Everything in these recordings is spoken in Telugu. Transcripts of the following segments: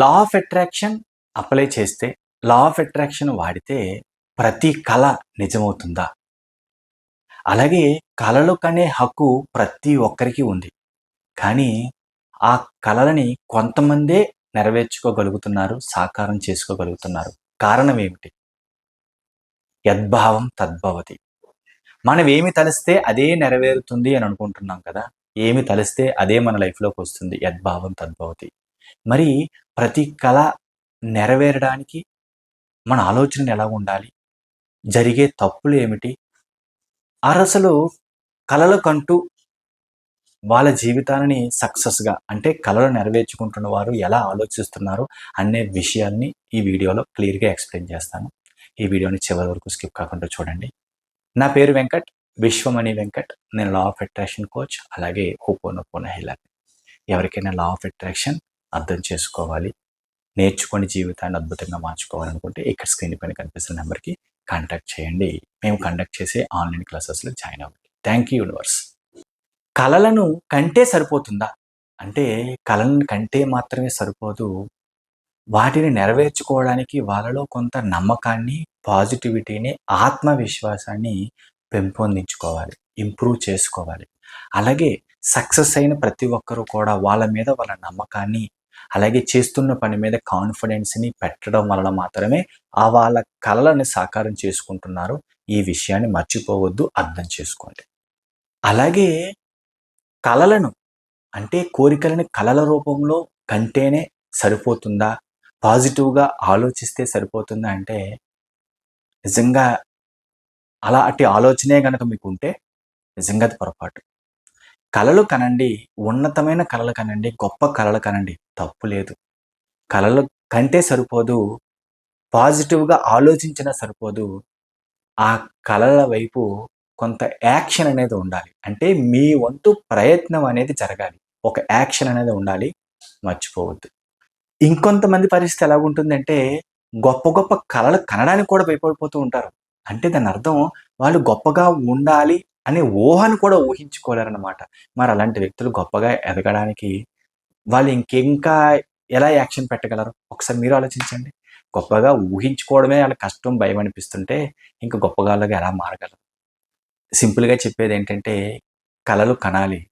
లా ఆఫ్ అట్రాక్షన్ అప్లై చేస్తే లా ఆఫ్ అట్రాక్షన్ వాడితే ప్రతి కళ నిజమవుతుందా? అలాగే కళలు కనే హక్కు ప్రతి ఒక్కరికి ఉంది. కానీ ఆ కళలని కొంతమందే నెరవేర్చుకోగలుగుతున్నారు సాకారం చేసుకోగలుగుతున్నారు. కారణం ఏమిటి? యద్భావం తద్భవతి. మనం ఏమి తలిస్తే అదే నెరవేరుతుంది అని అనుకుంటున్నాం కదా ఏమి తలిస్తే అదే మన లైఫ్లోకి వస్తుంది యద్భావం తద్భవతి. మరి ప్రతి కళ నెరవేరడానికి మన ఆలోచన ఎలా ఉండాలి? జరిగే తప్పులు ఏమిటి? అరసలు కళలు కంటూ వాళ్ళ జీవితాన్ని సక్సెస్గా అంటే కళలు నెరవేర్చుకుంటున్న వారు ఎలా ఆలోచిస్తున్నారు అనే విషయాన్ని ఈ వీడియోలో క్లియర్గా ఎక్స్ప్లెయిన్ చేస్తాను. ఈ వీడియోని చివరి వరకు స్కిప్ కాకుండా చూడండి. నా పేరు వెంకట్ విశ్వమణి వెంకట్ నేను లా ఆఫ్ అట్రాక్షన్ కోచ్ అలాగే హోపోనోపోన హెలర్. ఎవరికైనా లా ఆఫ్ అట్రాక్షన్ అర్థం చేసుకోవాలి. నేర్చుకొని జీవితాన్ని అద్భుతంగా మార్చుకోవాలనుకుంటే ఇక్కడ స్క్రీన్ పైన కనిపిస్తున్న నెంబర్కి కాంటాక్ట్ చేయండి. మేము కండక్ట్ చేసే ఆన్లైన్ క్లాసెస్లో జాయిన్ అవ్వండి. Thank you universe. కళలను కంటే సరిపోతుందా? అంటే కళలను కంటే మాత్రమే సరిపోదు. వాటిని నెరవేర్చుకోవడానికి వాళ్ళలో కొంత నమ్మకాన్ని పాజిటివిటీని ఆత్మవిశ్వాసాన్ని పెంపొందించుకోవాలి. ఇంప్రూవ్ చేసుకోవాలి. అలాగే సక్సెస్ అయిన ప్రతి ఒక్కరూ కూడా వాళ్ళ మీద వాళ్ళ నమ్మకాన్ని అలాగే చేస్తున్న పని మీద కాన్ఫిడెన్స్ని పెట్టడం వలన మాత్రమే ఆ వాళ్ళ కళలను సాకారం చేసుకుంటున్నారు. ఈ విషయాన్ని మర్చిపోవద్దు అర్థం చేసుకోండి. అలాగే కళలను అంటే కోరికలను కళల రూపంలో కంటేనే సరిపోతుందా? పాజిటివ్గా ఆలోచిస్తే సరిపోతుందా అంటే నిజంగా అలా అట్టి ఆలోచనే కనుక మీకు ఉంటే నిజంగా అది పొరపాటు. కళలు కనండి. ఉన్నతమైన కళలు కనండి. గొప్ప కళలు కనండి. తప్పు లేదు. కళలు కంటే సరిపోదు. పాజిటివ్గా ఆలోచించినా సరిపోదు. ఆ కళల వైపు కొంత యాక్షన్ అనేది ఉండాలి. అంటే మీ వంతు ప్రయత్నం అనేది జరగాలి. ఒక యాక్షన్ అనేది ఉండాలి. మర్చిపోవద్దు. ఇంకొంతమంది పరిస్థితి ఎలా ఉంటుందంటే గొప్ప గొప్ప కళలు కనడానికి కూడా భయపడిపోతూ ఉంటారు. అంటే దాని అర్థం వాళ్ళు గొప్పగా ఉండాలి అనే ఊహను కూడా ఊహించుకోలేరన్నమాట. మరి అలాంటి వ్యక్తులు గొప్పగా ఎదగడానికి వాళ్ళు ఇంకింకా ఎలా యాక్షన్ పెట్టగలరు? ఒకసారి మీరు ఆలోచించండి. గొప్పగా ఊహించుకోవడమే వాళ్ళ కష్టం భయం అనిపిస్తుంటే ఇంకా గొప్పగాళ్ళగా ఎలా మారగలరు? సింపుల్గా చెప్పేది ఏంటంటే కళలు కనాలి.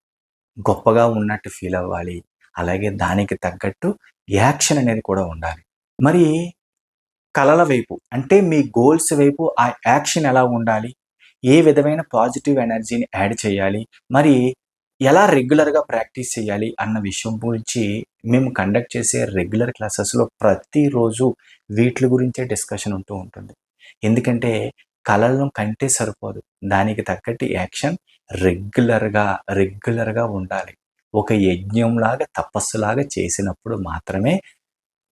గొప్పగా ఉన్నట్టు ఫీల్ అవ్వాలి. అలాగే దానికి తగ్గట్టు యాక్షన్ అనేది కూడా ఉండాలి. మరి కళల వైపు అంటే మీ గోల్స్ వైపు ఆ యాక్షన్ ఎలా ఉండాలి? ఏ విధమైన పాజిటివ్ ఎనర్జీని యాడ్ చేయాలి? మరి ఎలా రెగ్యులర్గా ప్రాక్టీస్ చేయాలి అన్న విషయం గురించి మేము కండక్ట్ చేసే రెగ్యులర్ క్లాసెస్లో ప్రతిరోజు వీటి గురించే డిస్కషన్ ఉంటూ ఉంటుంది. ఎందుకంటే కళలను కంటే సరిపోదు. దానికి తగ్గట్టు యాక్షన్ రెగ్యులర్గా రెగ్యులర్గా ఉండాలి. ఒక యజ్ఞంలాగా తపస్సులాగా చేసినప్పుడు మాత్రమే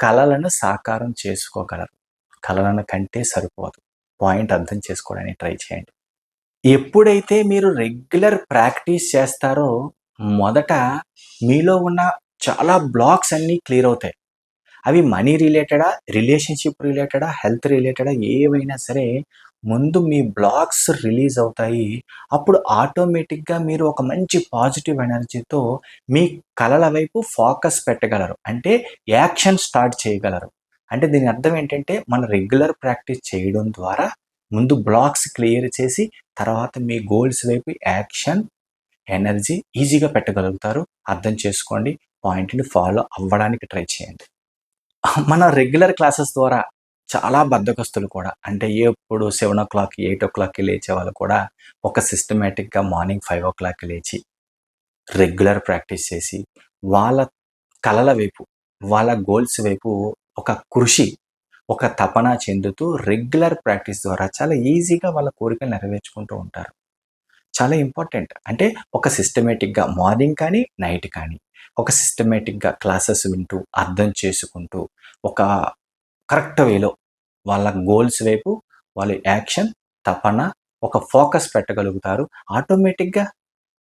కళలను సాకారం చేసుకోగలరు. కళలను కంటే సరిపోదు. పాయింట్ అర్థం చేసుకోవడానికి ట్రై చేయండి. ఎప్పుడైతే మీరు రెగ్యులర్ ప్రాక్టీస్ చేస్తారో మొదట మీలో ఉన్న చాలా బ్లాక్స్ అన్నీ క్లియర్ అవుతాయి. అవి మనీ రిలేటెడా రిలేషన్షిప్ రిలేటెడా హెల్త్ రిలేటెడా ఏవైనా సరే ముందు మీ బ్లాక్స్ రిలీజ్ అవుతాయి. అప్పుడు ఆటోమేటిక్గా మీరు ఒక మంచి పాజిటివ్ ఎనర్జీతో మీ కళల వైపు ఫోకస్ పెట్టగలరు. అంటే యాక్షన్ స్టార్ట్ చేయగలరు. అంటే దీని అర్థం ఏంటంటే మన రెగ్యులర్ ప్రాక్టీస్ చేయడం ద్వారా ముందు బ్లాక్స్ క్లియర్ చేసి తర్వాత మీ గోల్స్ వైపు యాక్షన్ ఎనర్జీ ఈజీగా పెట్టగలుగుతారు. అర్థం చేసుకోండి. పాయింట్ని ఫాలో అవ్వడానికి ట్రై చేయండి. మన రెగ్యులర్ క్లాసెస్ ద్వారా చాలా బద్దకస్తులు కూడా అంటే ఎప్పుడు సెవెన్ ఓ క్లాక్ ఎయిట్ ఓ క్లాక్కి లేచే వాళ్ళు కూడా ఒక సిస్టమేటిక్గా మార్నింగ్ ఫైవ్ ఓ క్లాక్కి లేచి రెగ్యులర్ ప్రాక్టీస్ చేసి వాళ్ళ కళల వైపు వాళ్ళ గోల్స్ వైపు ఒక కృషి ఒక తపన చెందుతూ రెగ్యులర్ ప్రాక్టీస్ ద్వారా చాలా ఈజీగా వాళ్ళ కోరికలు నెరవేర్చుకుంటూ ఉంటారు. చాలా ఇంపార్టెంట్. అంటే ఒక సిస్టమేటిక్గా మార్నింగ్ కానీ నైట్ కానీ ఒక సిస్టమేటిక్గా క్లాసెస్ వింటూ అర్థం చేసుకుంటూ ఒక కరెక్ట్ వేలో వాళ్ళ గోల్స్ వైపు వాళ్ళ యాక్షన్ తపన ఒక ఫోకస్ పెట్టగలుగుతారు. ఆటోమేటిక్గా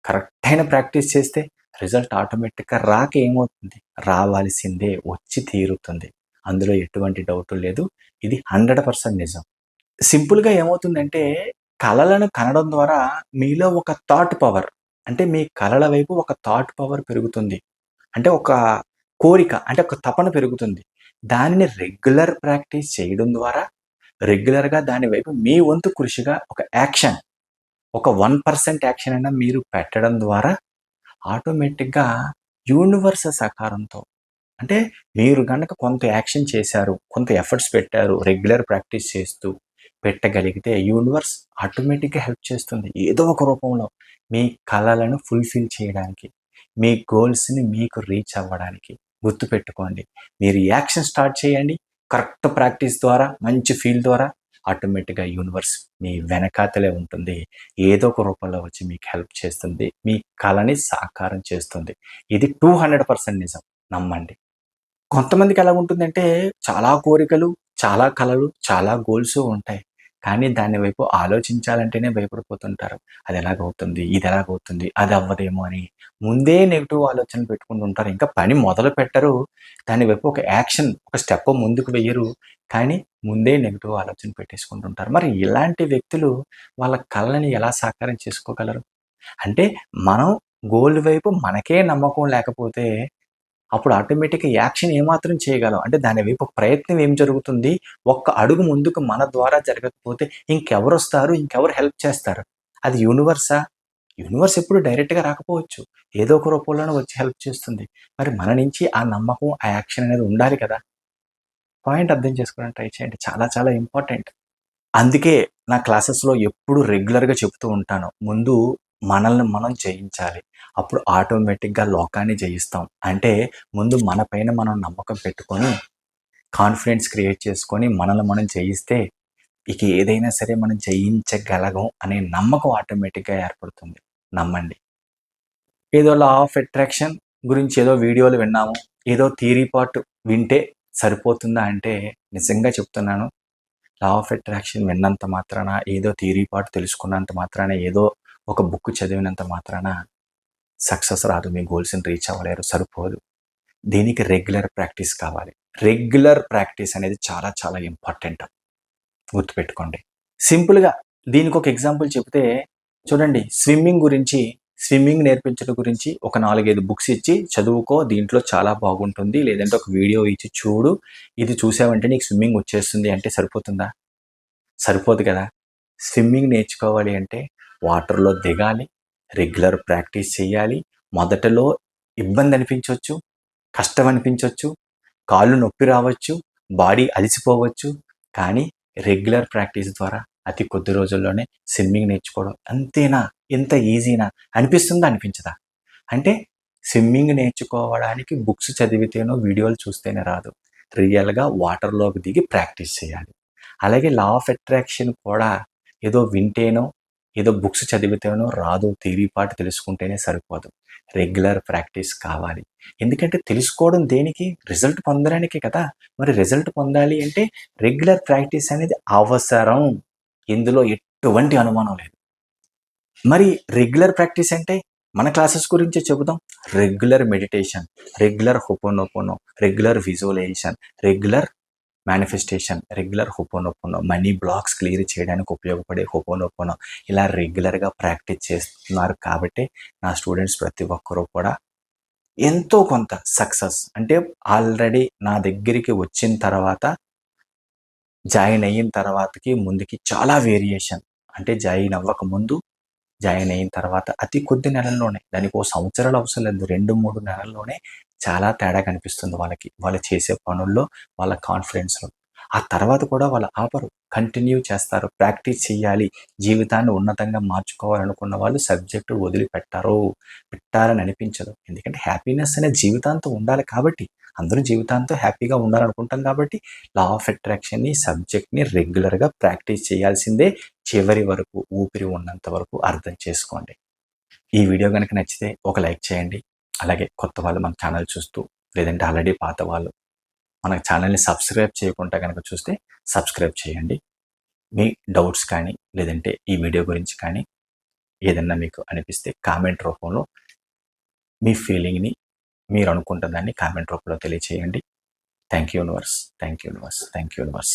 కరెక్ట్ అయిన ప్రాక్టీస్ చేస్తే రిజల్ట్ ఆటోమేటిక్గా రాక ఏమవుతుంది? రావాల్సిందే వచ్చి తీరుతుంది. అందులో ఎటువంటి డౌట్ లేదు. ఇది హండ్రెడ్ పర్సెంట్ నిజం. సింపుల్గా ఏమవుతుందంటే కళలను కనడం ద్వారా మీలో ఒక థాట్ పవర్ అంటే మీ కళల వైపు ఒక థాట్ పవర్ పెరుగుతుంది. అంటే ఒక కోరిక అంటే ఒక తపన పెరుగుతుంది. దానిని రెగ్యులర్ ప్రాక్టీస్ చేయడం ద్వారా రెగ్యులర్గా దాని వైపు మీ వంతు కృషిగా ఒక యాక్షన్ ఒక వన్ పర్సెంట్ యాక్షన్ అయినా మీరు పెట్టడం ద్వారా ఆటోమేటిక్గా యూనివర్స్ సహకారంతో అంటే మీరు కనుక కొంత యాక్షన్ చేశారు కొంత ఎఫర్ట్స్ పెట్టారు రెగ్యులర్ ప్రాక్టీస్ చేస్తూ పెట్టగలిగితే యూనివర్స్ ఆటోమేటిక్గా హెల్ప్ చేస్తుంది. ఏదో ఒక రూపంలో మీ కళలను ఫుల్ఫిల్ చేయడానికి మీ గోల్స్ని మీకు రీచ్ అవ్వడానికి గుర్తుపెట్టుకోండి. మీరు యాక్షన్ స్టార్ట్ చేయండి. కరెక్ట్ ప్రాక్టీస్ ద్వారా మంచి ఫీల్ ద్వారా ఆటోమేటిక్గా యూనివర్స్ మీ వెనకాతలే ఉంటుంది. ఏదో ఒక రూపంలో వచ్చి మీకు హెల్ప్ చేస్తుంది. మీ కళని సాకారం చేస్తుంది. ఇది టూ హండ్రెడ్ పర్సెంట్ నిజం. నమ్మండి. కొంతమందికి ఎలా ఉంటుందంటే చాలా కోరికలు చాలా కళలు చాలా గోల్స్ ఉంటాయి. కానీ దాని వైపు ఆలోచించాలంటేనే భయపడిపోతుంటారు. అది ఎలాగవుతుంది ఇది ఎలాగవుతుంది అది అవ్వదేమో అని ముందే నెగిటివ్ ఆలోచనలు పెట్టుకుంటూ ఉంటారు. ఇంకా పని మొదలు పెట్టరు. దాని వైపు ఒక యాక్షన్ ఒక స్టెప్ ముందుకు వెయ్యరు. కానీ ముందే నెగిటివ్ ఆలోచన పెట్టేసుకుంటుంటారు మరి ఇలాంటి వ్యక్తులు వాళ్ళ కళని ఎలా సాకారం చేసుకోగలరు? అంటే మనం గోల్ వైపు మనకే నమ్మకం లేకపోతే అప్పుడు ఆటోమేటిక్గా యాక్షన్ ఏమాత్రం చేయగలం. అంటే దాని వైపు ప్రయత్నం ఏం జరుగుతుంది? ఒక్క అడుగు ముందుకు మన ద్వారా జరగకపోతే ఇంకెవరు వస్తారు? ఇంకెవరు హెల్ప్ చేస్తారు? అది యూనివర్సా యూనివర్స్ ఎప్పుడు డైరెక్ట్గా రాకపోవచ్చు. ఏదో ఒక రూపంలోనే వచ్చి హెల్ప్ చేస్తుంది. మరి మన నుంచి ఆ నమ్మకం ఆ యాక్షన్ అనేది ఉండాలి కదా? పాయింట్ అర్థం చేసుకోవడానికి ట్రై చేయండి. చాలా చాలా ఇంపార్టెంట్ అందుకే నా క్లాసెస్లో ఎప్పుడు రెగ్యులర్గా చెప్తూ ఉంటాను. ముందు మనల్ని మనం జయించాలి. అప్పుడు ఆటోమేటిక్గా లోకాన్ని జయిస్తాం. అంటే ముందు మన పైన మనం నమ్మకం పెట్టుకొని కాన్ఫిడెన్స్ క్రియేట్ చేసుకొని మనల్ని మనం జయిస్తే ఇక ఏదైనా సరే మనం జయించగలగం అనే నమ్మకం ఆటోమేటిక్గా ఏర్పడుతుంది. నమ్మండి. ఏదో లా ఆఫ్ అట్రాక్షన్ గురించి ఏదో వీడియోలు విన్నాము. ఏదో థీరీ పార్ట్ వింటే సరిపోతుందా అంటే నిజంగా చెప్తున్నాను. లా ఆఫ్ అట్రాక్షన్ విన్నంత మాత్రాన ఏదో థీరీ పార్ట్ తెలుసుకున్నంత మాత్రాన ఏదో ఒక బుక్ చదివినంత మాత్రాన సక్సెస్ రాదు మీ గోల్స్ని రీచ్ అవ్వలేరు సరిపోదు. దీనికి రెగ్యులర్ ప్రాక్టీస్ కావాలి. రెగ్యులర్ ప్రాక్టీస్ అనేది చాలా చాలా ఇంపార్టెంట్ గుర్తుపెట్టుకోండి. సింపుల్గా దీనికి ఒక ఎగ్జాంపుల్ చెప్తే చూడండి స్విమ్మింగ్ గురించి స్విమ్మింగ్ నేర్పించడం గురించి ఒక నాలుగైదు బుక్స్ ఇచ్చి చదువుకో దీంట్లో చాలా బాగుంటుంది. లేదంటే ఒక వీడియో ఇచ్చి చూడు ఇది చూసావంటే నీకు స్విమ్మింగ్ వచ్చేస్తుంది అంటే సరిపోతుందా? సరిపోదు కదా. స్విమ్మింగ్ నేర్చుకోవాలి అంటే వాటర్లో దిగాలి రెగ్యులర్ ప్రాక్టీస్ చేయాలి మొదటలో ఇబ్బంది అనిపించవచ్చు కష్టం అనిపించవచ్చు కాళ్ళు నొప్పి రావచ్చు బాడీ అలసిపోవచ్చు. కానీ రెగ్యులర్ ప్రాక్టీస్ ద్వారా అతి కొద్ది రోజుల్లోనే స్విమ్మింగ్ నేర్చుకోవడం అంతేనా? ఎంత ఈజీనా? అనిపిస్తుందా? అనిపించదా? అంటే స్విమ్మింగ్ నేర్చుకోవడానికి బుక్స్ చదివితేనో వీడియోలు చూస్తేనే రాదు. రియల్గా వాటర్లోకి దిగి ప్రాక్టీస్ చేయాలి అలాగే లా ఆఫ్ అట్రాక్షన్ కూడా ఏదో వింటేనో ఏదో బుక్స్ చదివితేనో రాదు థియరీ పార్ట్ తెలుసుకుంటేనే సరిపోదు. రెగ్యులర్ ప్రాక్టీస్ కావాలి. ఎందుకంటే తెలుసుకోవడం దేనికి? రిజల్ట్ పొందడానికి కదా. మరి రిజల్ట్ పొందాలి అంటే రెగ్యులర్ ప్రాక్టీస్ అనేది అవసరం. ఇందులో ఎటువంటి అనుమానం లేదు. మరి రెగ్యులర్ ప్రాక్టీస్ అంటే మన క్లాసెస్ గురించి చెబుదాం. Regular meditation regular ho'oponopono regular visualisation regular manifestation regular ho'oponopono money blocks clear చేయడానికి ఉపయోగపడే హోపోనోపోనో ఇలా రెగ్యులర్గా ప్రాక్టీస్ చేస్తున్నారు కాబట్టి నా స్టూడెంట్స్ ప్రతి ఒక్కరూ కూడా ఎంతో కొంత సక్సెస్ అంటే ఆల్రెడీ నా దగ్గరికి వచ్చిన తర్వాత జాయిన్ అయిన తర్వాతకి ముందుకి చాలా వేరియేషన్ అంటే జాయిన్ అవ్వక ముందు జాయిన్ అయిన తర్వాత అతి కొద్ది నెలల్లోనే దానికి ఓ సంవత్సరాలు అవసరం లేదు రెండు మూడు నెలల్లోనే చాలా తేడా కనిపిస్తుంది వాళ్ళకి. వాళ్ళు చేసే పనుల్లో వాళ్ళ కాన్ఫిడెన్స్లో ఆ తర్వాత కూడా వాళ్ళు ఆపరు. కంటిన్యూ చేస్తారు. ప్రాక్టీస్ చేయాలి. జీవితాన్ని ఉన్నతంగా మార్చుకోవాలనుకున్న వాళ్ళు సబ్జెక్టు వదిలిపెట్టారు. పెట్టారని అనిపించదు. ఎందుకంటే హ్యాపీనెస్ అనే జీవితాంతం ఉండాలి కాబట్టి అందరూ జీవితాంతం హ్యాపీగా ఉండాలనుకుంటాం కాబట్టి లా ఆఫ్ అట్రాక్షన్ని సబ్జెక్ట్ని రెగ్యులర్గా ప్రాక్టీస్ చేయాల్సిందే చివరి వరకు ఊపిరి ఉన్నంత వరకు అర్థం చేసుకోండి. ఈ వీడియో కనుక నచ్చితే ఒక లైక్ చేయండి. అలాగే కొత్త వాళ్ళు మన ఛానల్ చూస్తూ లేదంటే ఆల్రెడీ పాత వాళ్ళు మన ఛానల్ని సబ్స్క్రైబ్ చేయకుండా కనుక చూస్తే సబ్స్క్రైబ్ చేయండి. మీ డౌట్స్ కానీ లేదంటే ఈ వీడియో గురించి కానీ ఏదన్నా మీకు అనిపిస్తే కామెంట్ రూపంలో మీ ఫీలింగ్ని మీరు అనుకుంటున్న దాన్ని కామెంట్ రూపంలో తెలియచేయండి. Thank you universe thank you universe thank you universe.